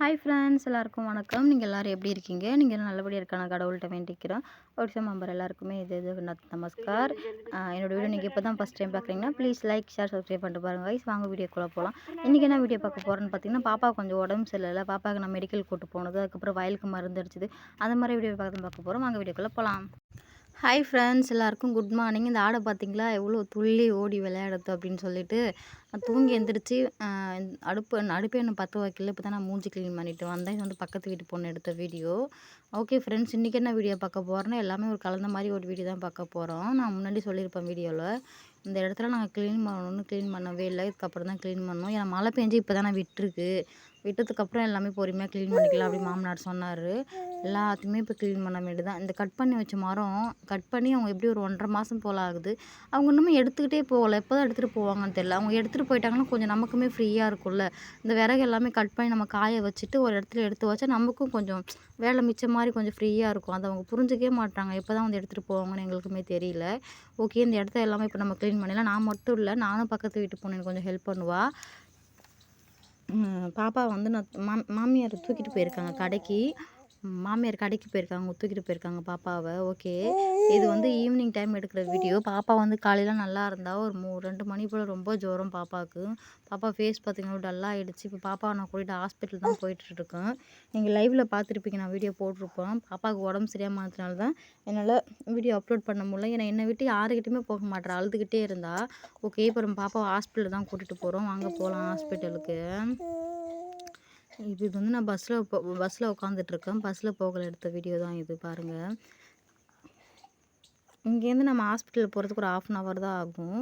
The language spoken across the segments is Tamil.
ஹாய் ஃப்ரெண்ட்ஸ் எல்லாருக்கும் வணக்கம். நீங்கள் எல்லோரும் எப்படி இருக்கீங்க? நீங்கள் நல்லபடியாக இருக்கான கடவுள்கிட்ட வேண்டிக்கிறோம் ஒடிசா மெம்பர் எல்லாருக்குமே இது இது நமஸ்கார். என்னோடய வீடியோ நீங்கள் இப்போ தான் ஃபஸ்ட் டைம் பார்க்குறீங்கன்னா ப்ளீஸ் லைக் ஷேர் சப்ஸ்கிரைப் பண்ணிட்டு பாருங்க வைஸ் வாங்க வீடியோக்குள்ளே போகலாம் இன்றைக்கி என்ன வீடியோ பார்க்க போகிறேன்னு பார்த்தீங்கன்னா பாப்பா கொஞ்சம் உடம்பு சரியில்லை பாப்பாவுக்கு நான் மெடிக்கல் கூட்டு போனது அதுக்கப்புறம் வயலுக்கு மருந்து அடிச்சது அந்த மாதிரி வீடியோ பார்த்து பார்க்க போகிறோம் வாங்க வீடியோக்குள்ளே போகலாம் ஹாய் ஃப்ரெண்ட்ஸ் எல்லாருக்கும் குட் மார்னிங் இந்த ஆடை பார்த்தீங்களா எவ்வளோ துள்ளி ஓடி விளையாடுது அப்படின்னு சொல்லிட்டு தூங்கி எந்திரிச்சு அடுப்பு அடுப்பு என்ன பற்ற வைக்கல. இப்போ தான் நான் மூஞ்சி க்ளீன் பண்ணிவிட்டு வந்தேன். இது வந்து பக்கத்து வீட்டு பொண்ணு எடுத்த வீடியோ. ஓகே ஃப்ரெண்ட்ஸ் இன்றைக்கி என்ன வீடியோ பார்க்க போகிறேன்னா எல்லாமே ஒரு கலந்த மாதிரி ஒரு வீடியோ தான் பார்க்க போகிறோம் நான் முன்னாடி சொல்லியிருப்பேன் வீடியோவில் இந்த இடத்துல நாங்கள் க்ளீன் பண்ணணும்னு க்ளீன் பண்ணவே இல்லை. இதுக்கப்புறம் தான் க்ளீன் பண்ணோம் ஏன்னா மழை பெஞ்சு இப்போ தானே விட்டுருக்கு. விட்டதுக்கப்புறம் எல்லாமே பொறுமையாக க்ளீன் பண்ணிக்கலாம் அப்படி மாமனார் சொன்னார். எல்லாத்தையுமே இப்போ க்ளீன் பண்ண வேண்டியது தான் இந்த கட் பண்ணி வச்ச மரம் கட் பண்ணி அவங்க எப்படி ஒரு ஒன்றரை மாதம் போல் ஆகுது. அவங்க இன்னுமே எடுத்துக்கிட்டே போகல. எப்போ தான் எடுத்துகிட்டு போவாங்கன்னு தெரியல. அவங்க எடுத்துகிட்டு போயிட்டாங்கன்னா கொஞ்சம் நமக்குமே ஃப்ரீயாக இருக்கும்ல. இந்த விறகு எல்லாமே கட் பண்ணி நம்ம காய வச்சுட்டு ஒரு இடத்துல எடுத்து வச்சா நமக்கும் கொஞ்சம் வேலை மிச்சம் மாதிரி கொஞ்சம் ஃப்ரீயாக இருக்கும். அதை அவங்க புரிஞ்சிக்கவே மாட்டாங்க. எப்போ தான் வந்து எடுத்துகிட்டு போவாங்கன்னு எங்களுக்குமே தெரியல. ஓகே இந்த இடத்த எல்லாமே இப்போ நம்ம க்ளீன் பண்ணிடலாம். நான் மட்டும் இல்லை. நானும் பக்கத்து வீட்டு பொண்ணு கொஞ்சம் ஹெல்ப் பண்ணுவாள் பாப்பா வந்து நான் மாம் மாமியார் தூக்கிட்டு போயிருக்காங்க கடைக்கு. மாமியார் கடைக்கு போயிருக்காங்க தூக்கிட்டு போயிருக்காங்க பாப்பாவை. ஓகே. இது வந்து ஈவினிங் டைம் எடுக்கிற வீடியோ பாப்பா வந்து காலையில் நல்லா இருந்தா ஒரு மூ ரெண்டு மணி போல் ரொம்ப ஜுரம் பாப்பாவுக்கு. பாப்பா ஃபேஸ் பார்த்திங்கன்னா டல்லாக ஆகிடுச்சு இப்போ பாப்பா நான் கூட்டிகிட்டு ஹாஸ்பிட்டல் தான் போயிட்டுருக்கேன். நீங்கள் லைவில் பார்த்துருப்பீங்க நான் வீடியோ போட்டிருப்பேன். பாப்பாவுக்கு உடம்பு சரியாமதுனால தான் என்னால் வீடியோ அப்லோட் பண்ண முடியல. ஏன்னா என்னை விட்டு யாருக்கிட்டையுமே போக மாட்டேன் அழுதுகிட்டே இருந்தா. ஓகே இப்போ நம்ம பாப்பாவை ஹாஸ்பிட்டல் தான் கூட்டிகிட்டு போகிறோம் வாங்க போகலாம் ஹாஸ்பிட்டலுக்கு இது வந்து நான் பஸ்ஸில் பஸ்ஸில் உட்காந்துட்ருக்கேன் பஸ்ஸில் போகல எடுத்த வீடியோ தான் இது பாருங்கள் இங்கேருந்து நம்ம ஹாஸ்பிட்டல் போகிறதுக்கு ஒரு ஆஃப் அன் ஹவர் தான் ஆகும்.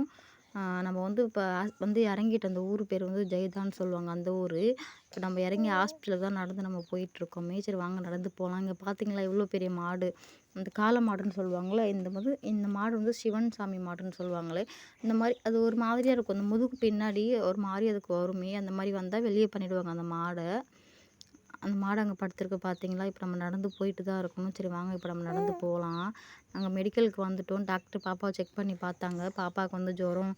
நம்ம வந்து இப்போ வந்து இறங்கிட்டு அந்த ஊர் பேர் வந்து ஜெய்தான்னு சொல்லுவாங்க அந்த ஊர். இப்போ நம்ம இறங்கி ஹாஸ்பிட்டலுக்கு தான் நடந்து நம்ம போயிட்டுருக்கோமே சரி வாங்க நடந்து போகலாம் இங்கே பார்த்தீங்களா இவ்வளோ பெரிய மாடு. அந்த காளை மாடுன்னு சொல்லுவாங்களே இந்த மது இந்த மாடு வந்து சிவன் சாமி மாடுன்னு சொல்லுவாங்களே இந்த மாதிரி அது ஒரு மாதிரியாக இருக்கும். அந்த முதுகு பின்னாடி ஒரு மாதிரி அதுக்கு வருமே அந்த மாதிரி வந்தால் வெளியே பண்ணிவிடுவாங்க அந்த மாடை. அந்த மாடு அங்கே படுத்துருக்கு பார்த்தீங்களா இப்போ நம்ம நடந்து போயிட்டு தான் இருக்கணும். சரி வாங்க இப்போ நம்ம நடந்து போகலாம். நாங்கள் மெடிக்கலுக்கு வந்துவிட்டோம் டாக்டர் பாப்பாவை செக் பண்ணி பார்த்தாங்க. பாப்பாவுக்கு வந்து ஜுரம்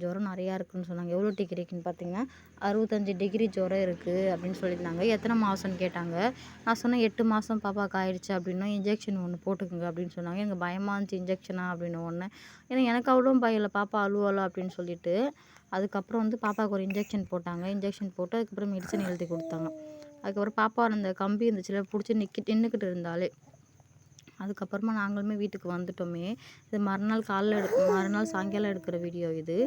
ஜுரம் நிறையா இருக்குதுன்னு சொன்னாங்க. எவ்வளோ டிகிரிக்குன்னு பார்த்தீங்கன்னா அறுபத்தஞ்சி டிகிரி ஜுரம் இருக்குது அப்படின்னு சொல்லியிருந்தாங்க. எத்தனை மாதம்னு கேட்டாங்க. நான் சொன்னேன் எட்டு மாதம் பாப்பாவுக்கு ஆயிடுச்சு அப்படின்னா இன்ஜெக்ஷன் ஒன்று போட்டுக்கோங்க அப்படின்னு சொன்னாங்க. எனக்கு பயமாக இருந்துச்சு இன்ஜெக்ஷனா அப்படின்னு ஒன்று ஏன்னா எனக்கு அவ்வளோ பயம் இல்லை. பாப்பா அழுவலாம் அப்படின்னு சொல்லிட்டு. அதுக்கப்புறம் வந்து பாப்பாவுக்கு ஒரு இன்ஜெக்ஷன் போட்டாங்க. இன்ஜெக்ஷன் போட்டு அதுக்கப்புறம் மெடிசன் எழுதி கொடுத்தாங்க. அதுக்கப்புறம் பாப்பா அந்த கம்பி இருந்துச்சுல பிடிச்சி நிற்கி நின்றுக்கிட்டு இருந்தாலே அதுக்கப்புறமா நாங்களுமே வீட்டுக்கு வந்துட்டோமே. இது மறுநாள் காலைல எடு மறுநாள் சாயங்காலம் எடுக்கிற வீடியோ இது.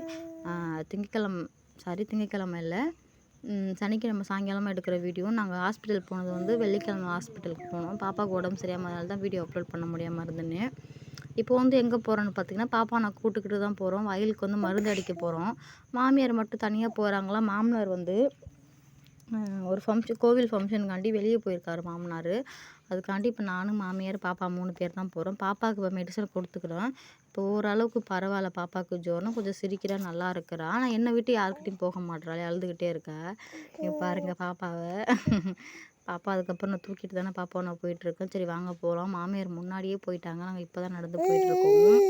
திங்கக்கிழமை சாரி திங்கக்கிழமை இல்லை. சனிக்கிழமை சாயங்காலமாக எடுக்கிற வீடியோ. நாங்கள் ஹாஸ்பிட்டல் போனது வந்து வெள்ளிக்கிழமை ஹாஸ்பிட்டலுக்கு போனோம். பாப்பாவுக்கு உடம்பு சரியாமல் தான் வீடியோ அப்லோட் பண்ண முடியாமல் இருந்துன்னு இப்போ வந்து எங்கே போகிறோன்னு பார்த்தீங்கன்னா பாப்பா நான் கூட்டுக்கிட்டு தான் போகிறோம் வயலுக்கு வந்து மருந்து அடிக்க போகிறோம் மாமியார் மட்டும் தனியாக போகிறாங்களா மாமனார் வந்து ஒரு ஃபங்க்ஷன் கோவில் ஃபங்க்ஷனுக்காண்டி வெளியே போயிருக்காரு மாமனார். அதுக்காண்டி இப்போ நானும் மாமியார் பாப்பா மூணு பேர் தான் போகிறோம் பாப்பாவுக்கு இப்போ மெடிசன் கொடுத்துக்கிறோம். இப்போ ஓரளவுக்கு பரவாயில்ல. பாப்பாவுக்கு ஜோரம் கொஞ்சம் சிரிக்கிறா நல்லா இருக்கிறா. ஆனால் என்னை விட்டு யாருக்கிட்டையும் போக மாட்றாளே. அழுதுகிட்டே இருக்கா. நீங்கள் பாருங்கள் பாப்பாவை. பாப்பா அதுக்கப்புறம் நான் தூக்கிட்டு தானே பாப்பா நான் போயிட்டுருக்கேன் சரி வாங்க போகலாம் மாமியார் முன்னாடியே போயிட்டாங்க. நாங்கள் இப்போ தான் நடந்து போயிட்டுருக்கோம்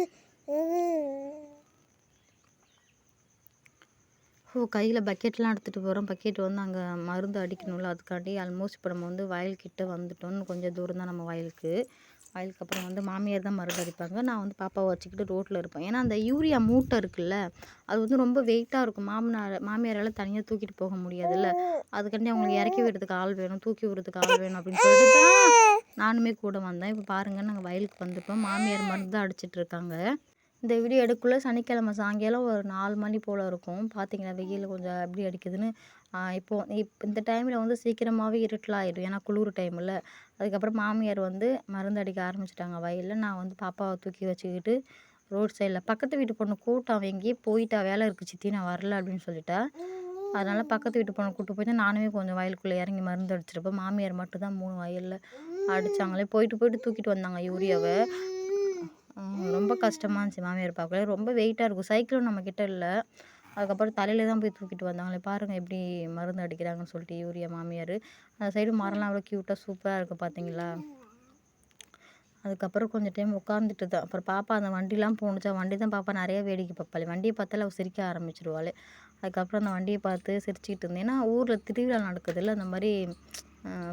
ஓ கையில் பக்கெட்லாம் எடுத்துகிட்டு போகிறோம் பக்கெட் வந்து அங்கே மருந்து அடிக்கணும்ல. அதுக்காண்டி ஆல்மோஸ்ட் இப்போ நம்ம வந்து வயல்கிட்ட வந்துட்டோம்னு கொஞ்சம் தூரம் தான் நம்ம வயலுக்கு. வயலுக்கு அப்புறம் வந்து மாமியார் தான் மருந்து அடிப்பாங்க. நான் வந்து பாப்பாவை வச்சுக்கிட்டு ரோட்டில் இருப்பேன். ஏன்னா அந்த யூரியா மூட்டை இருக்குல்ல அது வந்து ரொம்ப வெயிட்டாக இருக்கும். மாமனார் மாமியாரால் தனியாக தூக்கிட்டு போக முடியாதுல்ல. அதுக்காண்டி அவங்களுக்கு இறக்கி விடுறதுக்கு ஆள் வேணும் தூக்கி விடுறதுக்கு ஆள் வேணும் அப்படின்னு சொல்லிட்டு நானுமே கூட வந்தேன். இப்போ பாருங்கள் நாங்கள் வயலுக்கு வந்துட்டோம் மாமியார் மருந்து தான் அடிச்சிட்டு இருக்காங்க. இந்த வீடியோ எடுக்குள்ள சனிக்கிழமை சாயங்காலம் ஒரு நாலு மணி போல் இருக்கும். பார்த்தீங்களா வெயில் கொஞ்சம் எப்படி அடிக்குதுன்னு. இப்போது இப் இந்த டைமில் வந்து சீக்கிரமாகவே இருட்டலாகிடும் ஏன்னா குளிர் டைமில் அதுக்கப்புறம் மாமியார் வந்து மருந்து அடிக்க ஆரம்பிச்சிட்டாங்க வயலில். நான் வந்து பாப்பாவை தூக்கி வச்சுக்கிட்டு ரோட் சைடில் பக்கத்து வீட்டு பொண்ணு கூட்டம் அவன் எங்கேயே போயிட்டா வேலை இருக்குது சித்தி நான் வரல அப்படின்னு சொல்லிட்டேன் அதனால் பக்கத்து வீட்டு பொண்ணை கூப்பிட்டு போயிட்டு நானுமே கொஞ்சம் வயலுக்குள்ளே இறங்கி மருந்து அடிச்சிருப்பேன். மாமியார் மட்டும் தான் மூணு வயலில் அடித்தாங்களே போயிட்டு போயிட்டு தூக்கிட்டு வந்தாங்க யூரியாவை. ரொம்ப கஷ்டமாக இருந்துச்சு மாமியார் பார்க்கல ரொம்ப வெயிட்டாக இருக்கும். சைக்கிளும் நம்மக்கிட்ட இல்லை. அதுக்கப்புறம் தலையில் தான் போய் தூக்கிட்டு வந்தாங்களே. பாருங்கள் எப்படி மருந்து அடிக்கிறாங்கன்னு சொல்லிட்டு யூரியா மாமியார். அந்த சைடு மரம்லாம் அவ்வளோ க்யூட்டாக சூப்பராக இருக்குது பார்த்தீங்களா அதுக்கப்புறம் கொஞ்சம் டைம் உட்காந்துட்டு தான். அப்புறம் பாப்பா அந்த வண்டிலாம் போணுச்சா? வண்டி தான் பாப்பா நிறைய வேடிக்கை பார்ப்பாளே வண்டியை பார்த்தாலே அவள் சிரிக்க ஆரம்பிச்சிருவாள். அதுக்கப்புறம் அந்த வண்டியை பார்த்து சிரிச்சுக்கிட்டு இருந்தேன் ஏன்னா ஊரில் திருவிழா நடக்குதுல்ல அந்த மாதிரி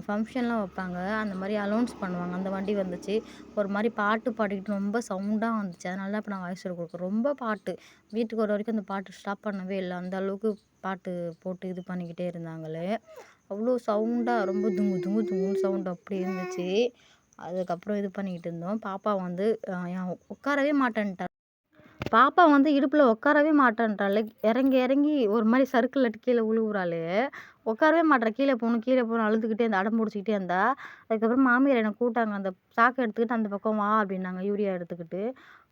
ஃபங்க்ஷன்லாம் வைப்பாங்க. அந்த மாதிரி அலௌன்ஸ் பண்ணுவாங்க. அந்த வண்டி வந்துச்சு. ஒரு மாதிரி பாட்டு பாடிக்கிட்டு ரொம்ப சவுண்டாக வந்துச்சு. அதனால தான் இப்போ நான் வாய்ஸ் கொடுக்குறேன் ரொம்ப பாட்டு. வீட்டுக்கு வர வரைக்கும் அந்த பாட்டு ஸ்டாப் பண்ணவே இல்லை. அந்த அளவுக்கு பாட்டு போட்டு இது பண்ணிக்கிட்டே இருந்தாங்களே. அவ்வளோ சவுண்டாக ரொம்ப துங்கு துங்கு துங்குன்னு சவுண்டு அப்படி இருந்துச்சு. அதுக்கப்புறம் இது பண்ணிக்கிட்டு இருந்தோம். பாப்பா வந்து ஏன் உட்காரவே மாட்டேன்ட்டா. பாப்பா வந்து இடுப்பில் உட்காரவே மாட்டேன்ட்டாள் இறங்கி இறங்கி ஒரு மாதிரி சறுக்கில் அடி கீழே விழுவுறாளே உட்காரவே மாட்டேறா கீழே போகணும் கீழே போகணும். அழுதுகிட்டே இருந்தா அடம் பிடிச்சிக்கிட்டே இருந்தா. அதுக்கப்புறம் மாமியார் என்னை கூட்டாங்க அந்த சாக்கை எடுத்துக்கிட்டு அந்த பக்கம் வா அப்படின்னாங்க. யூரியா எடுத்துக்கிட்டு.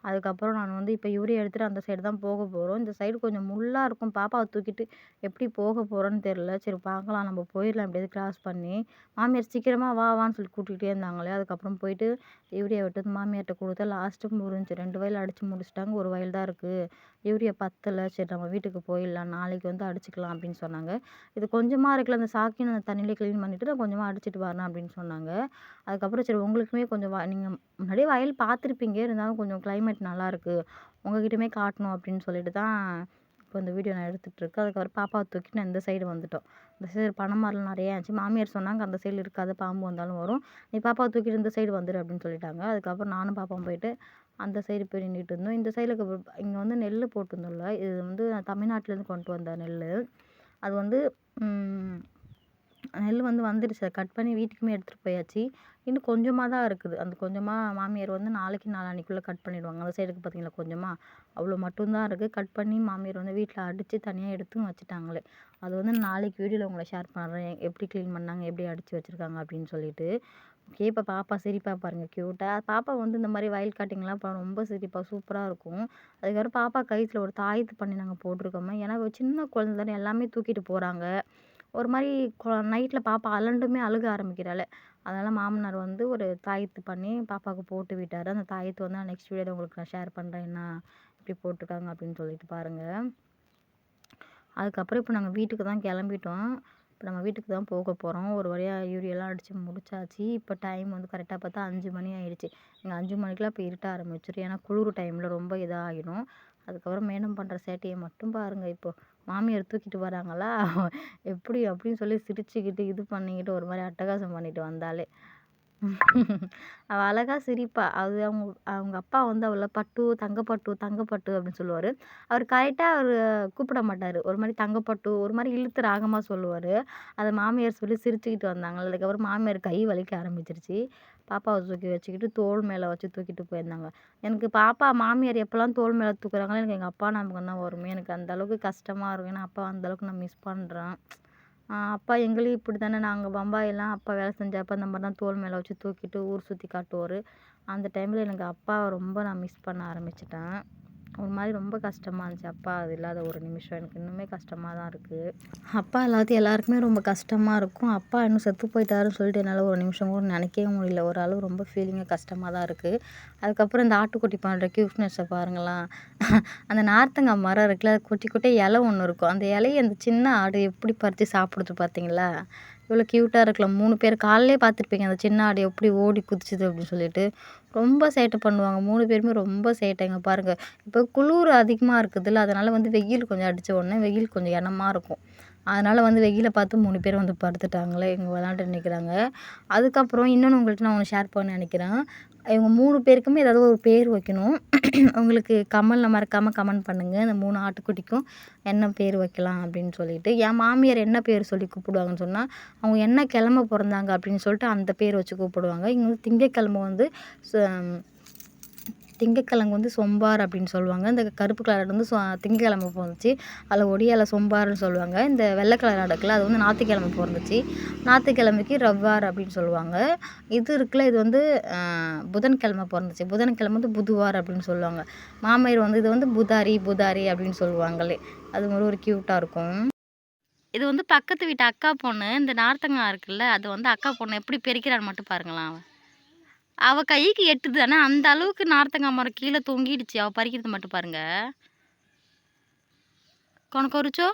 அதுக்கப்புறம் நான் வந்து இப்போ யூரியா எடுத்துகிட்டு அந்த சைடு தான் போக போகிறோம் இந்த சைடு கொஞ்சம் முள்ளாக இருக்கும். பாப்பாவை தூக்கிட்டு எப்படி போக போகிறோன்னு தெரில சரி பார்க்கலாம். நம்ம போயிடலாம். எப்படியாவது கிராஸ் பண்ணி மாமியார் சீக்கிரமாக வா வான்னு சொல்லி கூட்டிகிட்டே இருந்தாங்களே. அதுக்கப்புறம் போயிட்டு யூரியா விட்டு மாமியார்கிட்ட கொடுத்தா லாஸ்ட்டு முடிஞ்சு ரெண்டு வயல் அடித்து முடிச்சிட்டாங்க. ஒரு வயல் தான் இருக்குது யூரியா பத்தலை சரி நம்ம வீட்டுக்கு போயிடலாம் நாளைக்கு வந்து அடிச்சுக்கலாம் அப்படின்னு சொன்னாங்க. இது கொஞ்சமாக இருக்குல்ல அந்த சாக்கின்னு அந்த தண்ணியிலே க்ளீன் பண்ணிவிட்டு நான் கொஞ்சமாக அடிச்சிட்டு வரேன் அப்படின்னு சொன்னாங்க. அதுக்கப்புறம் சரி உங்களுக்குமே கொஞ்சம் வ நீங்கள் முன்னாடியே வயல் பார்த்துருப்பீங்க இருந்தாலும் கொஞ்சம் கிளைமேட் நல்லாயிருக்கு உங்ககிட்டயுமே காட்டணும் அப்படின்னு சொல்லிட்டு தான் இப்போ இந்த வீடியோ நான் எடுத்துகிட்ருக்கேன் அதுக்கப்புறம் பாப்பாவை தூக்கிட்டு நான் இந்த சைடு வந்துட்டோம். இந்த சைடு பனை மரம் நிறையா இருந்துச்சு மாமியார் சொன்னாங்க அந்த சைடு இருக்காது பாம்பு வந்தாலும் வரும். நீ பாப்பாவை தூக்கிட்டு இந்த சைடு வந்துடு அப்படின்னு சொல்லிட்டாங்க. அதுக்கப்புறம் நானும் பாப்பாவும் போயிட்டு அந்த சைடு போய் நின்றுட்டு இருந்தோம். இந்த சைடில் இங்கே வந்து நெல் போட்டிருந்தோம்ல. இது வந்து தமிழ்நாட்டிலேருந்து கொண்டு வந்த நெல் அது வந்து நெல் வந்து வந்துடுச்சு அதை கட் பண்ணி வீட்டுக்குமே எடுத்துகிட்டு போயாச்சு. இன்னும் கொஞ்சமாக தான் இருக்குது. அந்த கொஞ்சமாக மாமியார் வந்து நாளைக்கு நாளான்னைக்குள்ளே கட் பண்ணிடுவாங்க. அந்த சைடுக்கு பார்த்தீங்களா கொஞ்சமாக அவ்வளோ மட்டும்தான் இருக்குது கட் பண்ணி மாமியார் வந்து வீட்டில் அடித்து தனியாக எடுத்தும் வச்சுட்டாங்களே. அது வந்து நாளைக்கு வீடியோவில் உங்களை ஷேர் பண்ணுறேன் எப்படி க்ளீன் பண்ணாங்க எப்படி அடித்து வச்சுருக்காங்க அப்படின்னு சொல்லிட்டு. ஓகே இப்போ பாப்பா சிரிப்பா பாருங்க க்யூட்டாக பாப்பா வந்து இந்த மாதிரி வயல் காட்டிங்லாம் போனால் ரொம்ப சிரிப்பாக சூப்பராக இருக்கும். அதுக்கப்புறம் பாப்பா கயித்துல ஒரு தாயத்து பண்ணி நாங்கள் போட்டிருக்கோமே. ஏன்னா சின்ன குழந்தை தானே எல்லாமே தூக்கிட்டு போகிறாங்க ஒரு மாதிரி நைட்டில் பாப்பா அலண்டுமே அழுக ஆரம்பிக்கிறாள். அதனால் மாமனார் வந்து ஒரு தாயத்து பண்ணி பாப்பாவுக்கு போட்டு விட்டார். அந்த தாயத்து வந்து நான் நெக்ஸ்ட் வீடியோவில் உங்களுக்கு நான் ஷேர் பண்ணுறேன் என்ன இப்படி போட்டிருக்காங்க அப்படின்னு சொல்லிட்டு பாருங்கள் அதுக்கப்புறம் இப்போ நாங்கள் வீட்டுக்கு தான் கிளம்பிட்டோம். இப்போ நம்ம வீட்டுக்கு தான் போக போகிறோம் ஒரு வழியாக யூரியெல்லாம் அடித்து முடிச்சாச்சு. இப்போ டைம் வந்து கரெக்டாக பார்த்தா அஞ்சு மணி ஆயிடுச்சு. இங்கே அஞ்சு மணிக்கெலாம் இப்போ இருட்ட ஆரம்பிச்சிடும் ஏன்னா குளிர் டைமில் ரொம்ப இதாக ஆகிடும் அதுக்கப்புறம் மேடம் பண்ணுற சேட்டையை மட்டும் பாருங்கள் இப்போது மாமியார் தூக்கிட்டு வராங்களா? எப்படி அப்படின்னு சொல்லி சிரிச்சுக்கிட்டு இது பண்ணிக்கிட்டு ஒரு மாதிரி அட்டகாசம் பண்ணிட்டு வந்தாலே. அவள் அழகாக சிரிப்பா. அது அவங்க அவங்க அப்பா வந்து அவளை பட்டு தங்கப்பட்டு தங்கப்பட்டு அப்படின்னு சொல்லுவார். அவர் கரெக்டாக அவர் கூப்பிட மாட்டார். ஒரு மாதிரி தங்கப்பட்டு ஒரு மாதிரி இழுத்து ராகமாக சொல்லுவார். அதை மாமியார் சொல்லி சிரிச்சுக்கிட்டு வந்தாங்க அதுக்கப்புறம் மாமியார் கை வலிக்க ஆரம்பிச்சிருச்சு. பாப்பாவை தூக்கி வச்சுக்கிட்டு தோல் மேலே வச்சு தூக்கிட்டு போயிருந்தாங்க. எனக்கு பாப்பா மாமியார் எப்போல்லாம் தோல் மேலே தூக்குறாங்களோ எனக்கு எங்கள் அப்பா ஞாபகம் தான் வருமே. எனக்கு அந்தளவுக்கு கஷ்டமாக இருக்கும். ஏன்னா அப்பா அந்தளவுக்கு நான் மிஸ் பண்ணுறேன் அப்பா எங்களையும் இப்படி தானே நாங்கள் பம்பாயெல்லாம் அப்பா வேலை செஞ்சப்போ அந்த மாதிரி தான் தோள் மேலே வச்சு தூக்கிட்டு ஊர் சுற்றி காட்டுவார். அந்த டைமில் எனக்கு அப்பாவை ரொம்ப நான் மிஸ் பண்ண ஆரம்பிச்சிட்டேன். ஒரு மாதிரி ரொம்ப கஷ்டமாக இருந்துச்சு. அப்பா அது இல்லாத ஒரு நிமிஷம். எனக்கு இன்னுமே கஷ்டமாக தான் இருக்குது அப்பா இல்லாத எல்லாருக்குமே ரொம்ப கஷ்டமாக இருக்கும். அப்பா இன்னும் செத்து போயிட்டாருன்னு சொல்லிட்டு என்னால் ஒரு நிமிஷம் கூட நினைக்கவே முடியல. ஒரு அளவு ரொம்ப ஃபீலிங்காக கஷ்டமாக தான் இருக்குது அதுக்கப்புறம் இந்த ஆட்டுக்குட்டி பண்ணுற க்யூட்னஸை பாருங்களேன். அந்த நார்த்தங்காய் மரம் இருக்குல்ல அது குட்டி குட்டி இலை ஒன்று இருக்கும். அந்த இலையை அந்த சின்ன ஆடு எப்படி பறித்து சாப்பிடுது பார்த்தீங்களா இவ்வளோ க்யூட்டாக இருக்கலாம். மூணு பேர் காலையிலே பார்த்துருப்பீங்க. அந்த சின்ன ஆடு எப்படி ஓடி குதிச்சுது அப்படின்னு சொல்லிட்டு. ரொம்ப சேட்டை பண்ணுவாங்க. மூணு பேருமே ரொம்ப சேட்டைங்க. பாருங்கள் இப்போ குளிர் அதிகமாக இருக்குதுல்ல அதனால் வந்து வெயில் கொஞ்சம் அடித்த உடனே வெயில் கொஞ்சம் இனமாக இருக்கும். அதனால் வந்து வெயிலை பார்த்து மூணு பேர் வந்து படுத்துட்டாங்களே. இங்கே விளாண்டுட்டு நிற்கிறாங்க அதுக்கப்புறம் இன்னொன்று உங்கள்கிட்ட நான் ஒன்று ஷேர் பண்ண நினைக்கிறேன். இவங்க மூணு பேருக்குமே ஏதாவது ஒரு பேர் வைக்கணும். உங்களுக்கு கமெண்டில் மறக்காமல் கமெண்ட் பண்ணுங்கள் இந்த மூணு ஆட்டுக்குட்டிக்கும் என்ன பேர் வைக்கலாம் அப்படின்னு சொல்லிட்டு. என் மாமியார் என்ன பேர் சொல்லி கூப்பிடுவாங்கன்னு சொன்னால் அவங்க என்ன கிழமை பிறந்தாங்க அப்படின்னு சொல்லிட்டு அந்த பேர் வச்சு கூப்பிடுவாங்க. இங்கே வந்து திங்கக்கிழமை வந்து திங்கக்கிழங்கு வந்து சொம்பார் அப்படின்னு சொல்லுவாங்க. இந்த கருப்பு கலர் ஆடு வந்து சொ திங்கக்கிழமை பிறந்துச்சு அதில் ஒடியால் சொம்பார்னு சொல்லுவாங்க. இந்த வெள்ளை கலர் ஆடு அது வந்து ஞாயிற்றுக்கிழமை பிறந்துச்சு. ஞாயிற்றுக்கிழமைக்கு ரவ்வார் அப்படின்னு சொல்லுவாங்க. இது இருக்குல்ல இது வந்து புதன்கிழமை பிறந்துச்சு. புதன்கிழமை வந்து புதுவார் அப்படின்னு சொல்லுவாங்க. மாமையர் வந்து இது வந்து புதாரி புதாரி அப்படின்னு சொல்லுவாங்களே. அது ஒரு ஒரு க்யூட்டாக இருக்கும். இது வந்து பக்கத்து வீட்டு அக்கா பொண்ணு இந்த நார்த்தங்காய் இருக்குல்ல அது வந்து அக்கா பொண்ணு எப்படி பெருக்கிறான்னு மட்டும் பாருங்களேன் அவள் கைக்கு எட்டுது. ஆனால் அந்த அளவுக்கு நார்த்தங்காய் மரம் கீழே தொங்கிடுச்சு. அவள் பறிக்கிறது மட்டும் பாருங்க. கொனக்கொரிச்சோ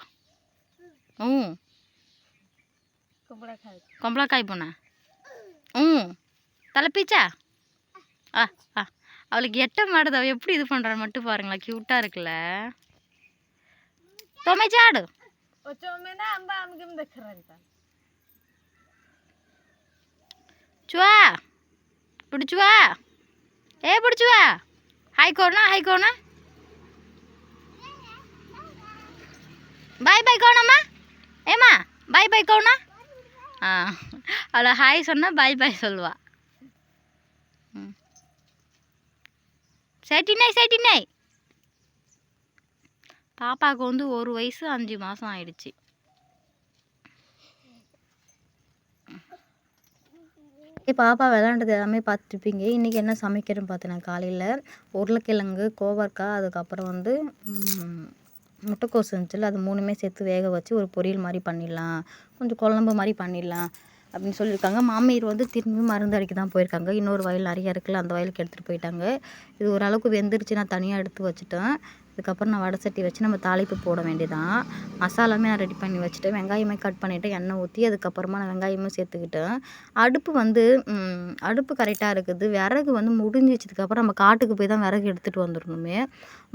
ம் கொம்பளக்காய் போன. ம் தலைப்பீச்சா? ஆ ஆ. அவளுக்கு எட்ட மாடுது அவள் எப்படி இது பண்ணுறான்னு மட்டும் பாருங்களா க்யூட்டாக இருக்குல்ல. தொமைச்சாடு சுவா. பிடிச்சுவா? ஏ பிடிச்சுவா? ஹை கோனா ஹை கோனா பாய் பாய் கோணம்மா ஏம்மா பாய் பாய் கோணா ஆ அவளை ஹாய் சொன்னால் பாய் பாய் சொல்லுவா. ம். சேட்டினாய் சேட்டினாய் பாப்பாவுக்கு வந்து ஒரு வயசு அஞ்சு மாதம் ஆயிடுச்சு. பாப்பா விளாண்டது எல்லாமே பார்த்துருப்பீங்க. இன்றைக்கி என்ன சமைக்கிறேன்னு பார்த்தேன் காலையில். உருளைக்கிழங்கு கோவக்காய் அதுக்கப்புறம் வந்து முட்டைக்கோஸ் இருந்துச்சுல்ல அது மூணுமே சேர்த்து வேக வச்சு ஒரு பொரியல் மாதிரி பண்ணிடலாம். கொஞ்சம் குழம்பு மாதிரி பண்ணிடலாம் அப்படின்னு சொல்லியிருக்காங்க. மாமியார் வந்து திரும்பி மருந்து அடிக்க தான் போயிருக்காங்க. இன்னொரு வயல் நிறையா இருக்குல்ல அந்த வயலுக்கு எடுத்துகிட்டு போயிட்டாங்க. இது ஓரளவுக்கு வெந்துருச்சு நான் தனியாக எடுத்து வச்சுட்டேன். இதுக்கப்புறம் நான் வடை சட்டி வச்சு நம்ம தாளிப்பு போட வேண்டியதான் மசாலாமே நான் ரெடி பண்ணி வச்சுட்டேன் வெங்காயமே கட் பண்ணிவிட்டு எண்ணெய் ஊற்றி அதுக்கப்புறமா நான் வெங்காயமும் சேர்த்துக்கிட்டேன். அடுப்பு வந்து அடுப்பு கரெக்டாக இருக்குது. விறகு வந்து முடிஞ்சிச்சதுக்கப்புறம் நம்ம காட்டுக்கு போய் தான் விறகு எடுத்துகிட்டு வந்துடணுமே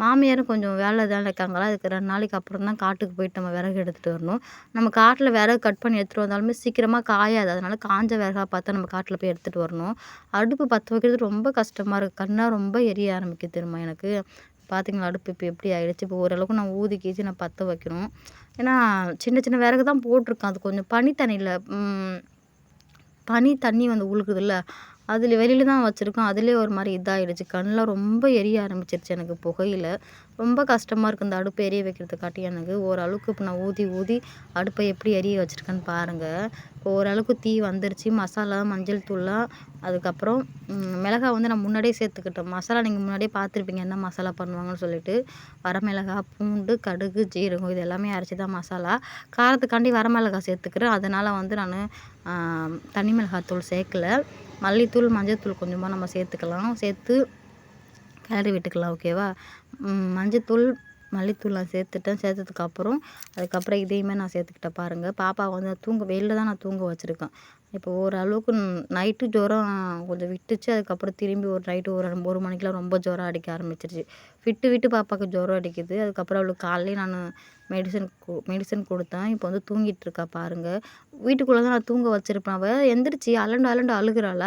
மாமியாரும் கொஞ்சம் வேலை தான் இருக்காங்களா? அதுக்கு ரெண்டு நாளைக்கு அப்புறம் தான் காட்டுக்கு போயிட்டு நம்ம விறகு எடுத்துகிட்டு வரணும். நம்ம காட்டில் விறகு கட் பண்ணி எடுத்துகிட்டு வந்தாலுமே சீக்கிரமாக காயாது. அதனால் காஞ்ச விறகா பார்த்தா நம்ம காட்டில் போய் எடுத்துகிட்டு வரணும். அடுப்பு பற்ற வைக்கிறது ரொம்ப கஷ்டமாக இருக்குது கண்ணாக ரொம்ப எரிய ஆரம்பிக்குது திரும்ப எனக்கு. பார்த்தீங்களா அடுப்பு இப்போ எப்படி ஆகிடுச்சு இப்போ ஓரளவுக்கு நான் ஊதி கீச்சு நான் பற்ற வைக்கணும். ஏன்னா சின்ன சின்ன விறகு தான் போட்டிருக்கேன். அது கொஞ்சம் பனி தண்ணியில் பனி தண்ணி வந்து உழுகுதுல்ல அதில் வெளியில தான் வச்சுருக்கோம். அதுலேயே ஒரு மாதிரி இதாகிடுச்சு கண்ணில் ரொம்ப எரிய ஆரம்பிச்சிருச்சு எனக்கு புகையில். ரொம்ப கஷ்டமாக இருக்குது இந்த அடுப்பு எரிய வைக்கிறதுக்காட்டி எனக்கு. ஓரளவுக்கு இப்போ நான் ஊதி ஊதி அடுப்பை எப்படி எரிய வச்சுருக்கேன்னு பாருங்கள் இப்போ ஓரளவுக்கு தீ வந்துருச்சு. மசாலா மஞ்சள் தூள்லாம் அதுக்கப்புறம் மிளகா மிளகாய் வந்து நான் முன்னாடியே சேர்த்துக்கிட்டேன். மசாலா நீங்கள் முன்னாடியே பார்த்துருப்பீங்க. என்ன மசாலா பண்ணுவாங்கன்னு சொல்லிட்டு. வரமிளகாய் பூண்டு கடுகு ஜீரகம் இது எல்லாமே அரைச்சி தான் மசாலா. காரத்துக்காண்டி வரமிளகாய் சேர்த்துக்கிறேன். அதனால் வந்து நான் தனி மிளகாத்தூள் சேர்க்கல. மல்லித்தூள் மஞ்சள்தூள் கொஞ்சமாக நம்ம சேர்த்துக்கலாம். சேர்த்து கிளறி விட்டுக்கலாம் ஓகேவா மஞ்சத்தூள் மல்லித்தூள் நான் சேர்த்துட்டேன். சேர்த்ததுக்கப்புறம் அதுக்கப்புறம் இதையுமே நான் சேர்த்துக்கிட்டேன் பாருங்கள் பாப்பா வந்து தூங்க வெயிலில் தான் நான் தூங்க வச்சுருக்கேன். இப்போ ஓரளவுக்கு நைட்டு ஜுரம் கொஞ்சம் விட்டுச்சு. அதுக்கப்புறம் திரும்பி ஒரு நைட்டு ஒரு ஒரு மணிக்கெலாம் ரொம்ப ஜுரம் அடிக்க ஆரம்பிச்சிருச்சு. விட்டு விட்டு பாப்பாவுக்கு ஜுரம் அடிக்குது. அதுக்கப்புறம் அவளுக்கு காலையிலே நான் மெடிசன் மெடிசன் கொடுத்தேன். இப்போ வந்து தூங்கிட்டு இருக்கா பாருங்கள் வீட்டுக்குள்ளே தான் நான் தூங்க வச்சிருப்பேன். அவள் எந்திரிச்சு அலண்டு அலண்டு அழுகுறாள?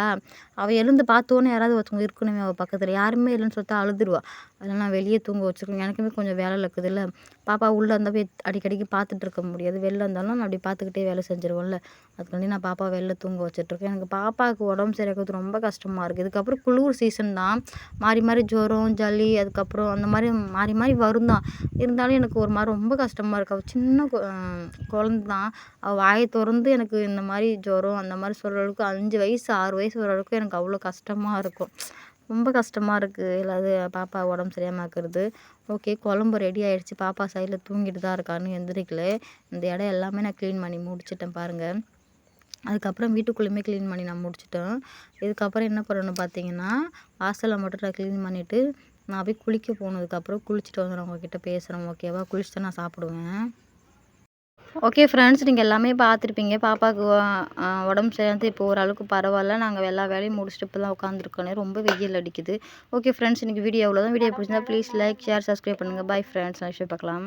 அவள் எழுந்து பார்த்தோன்னே யாராவது ஒருத்தவங்க இருக்கணுமே அவள் பக்கத்தில். யாருமே இல்லைன்னு சொல்லிட்டு அழுதுருவா. அதெல்லாம் நான் வெளியே தூங்க வச்சிருக்கேன். எனக்குமே கொஞ்சம் வேலை இருக்குதுல்ல பாப்பா உள்ளே இருந்தால் போய் அடிக்கடிக்கு பார்த்துட்டு இருக்க முடியாது. வெளில இருந்தாலும் நான் அப்படி பார்த்துக்கிட்டே வேலை செஞ்சிருவோம்ல அதுக்காண்டி நான் பாப்பா வெளில தூங்க வச்சிட்ருக்கேன் எனக்கு பாப்பாவுக்கு உடம்பு சரியாகிறது ரொம்ப கஷ்டமாக இருக்குது இதுக்கப்புறம் குளிர் சீசன் தான். மாறி மாறி ஜுரம் ஜல்லி அதுக்கப்புறம் அந்த மாதிரி மாறி மாறி வரும் தான். இருந்தாலும் எனக்கு ஒரு மாதிரி ரொம்ப கஷ்டமாக இருக்குது அவள் சின்ன கொ- குழந்த தான் அவள் வாயை திறந்து வந்து எனக்கு இந்த மாதிரி ஜுரம் அந்த மாதிரி சொல்கிற அளவுக்கு அஞ்சு வயசு ஆறு வயசு வர அளவுக்கு எனக்கு அவ்வளோ கஷ்டமாக இருக்கும். ரொம்ப கஷ்டமாக இருக்குது இல்லாது பாப்பா உடம்பு சரியாம இருக்கிறது ஓகே குழம்பு ரெடி ஆகிடுச்சி பாப்பா சைடில் தூங்கிட்டு தான் இருக்கான்னு எந்திரிக்கல. இந்த இடம் எல்லாமே நான் க்ளீன் பண்ணி முடிச்சிட்டேன் பாருங்கள் அதுக்கப்புறம் வீட்டுக்குள்ளேயுமே க்ளீன் பண்ணி நான் முடிச்சிட்டேன். இதுக்கப்புறம் என்ன பண்ணணும் பார்த்தீங்கன்னா வாசலை மட்டும் நான் க்ளீன் பண்ணிவிட்டு நான் போய் குளிக்க போனதுக்கப்புறம் குளிச்சுட்டு வந்து நான் உங்ககிட்ட பேசுகிறேன் ஓகேவா? குளிச்சுட்டு நான் சாப்பிடுவேன். ஓகே ஃப்ரெண்ட்ஸ் நீங்கள் எல்லாமே பார்த்துருப்பீங்க. பாப்பாவுக்கு உடம்பு சரியானது இப்போ ஓரளவுக்கு பரவாயில்ல. நாங்கள் எல்லா வேலையும் முடிச்சுட்டு இப்போ தான் உட்காந்துருக்கோனே ரொம்ப வெயில் அடிக்குது. ஓகே ஃப்ரெண்ட்ஸ் இன்றைக்கி வீடியோ அவ்வளோதான் வீடியோ பிடிச்சிருந்தா ப்ளீஸ் லைக் ஷேர் சப்ஸ்கிரைப் பண்ணுங்கள் பை ஃப்ரெண்ட்ஸ் நெக்ஸ்ட் பார்க்கலாம்.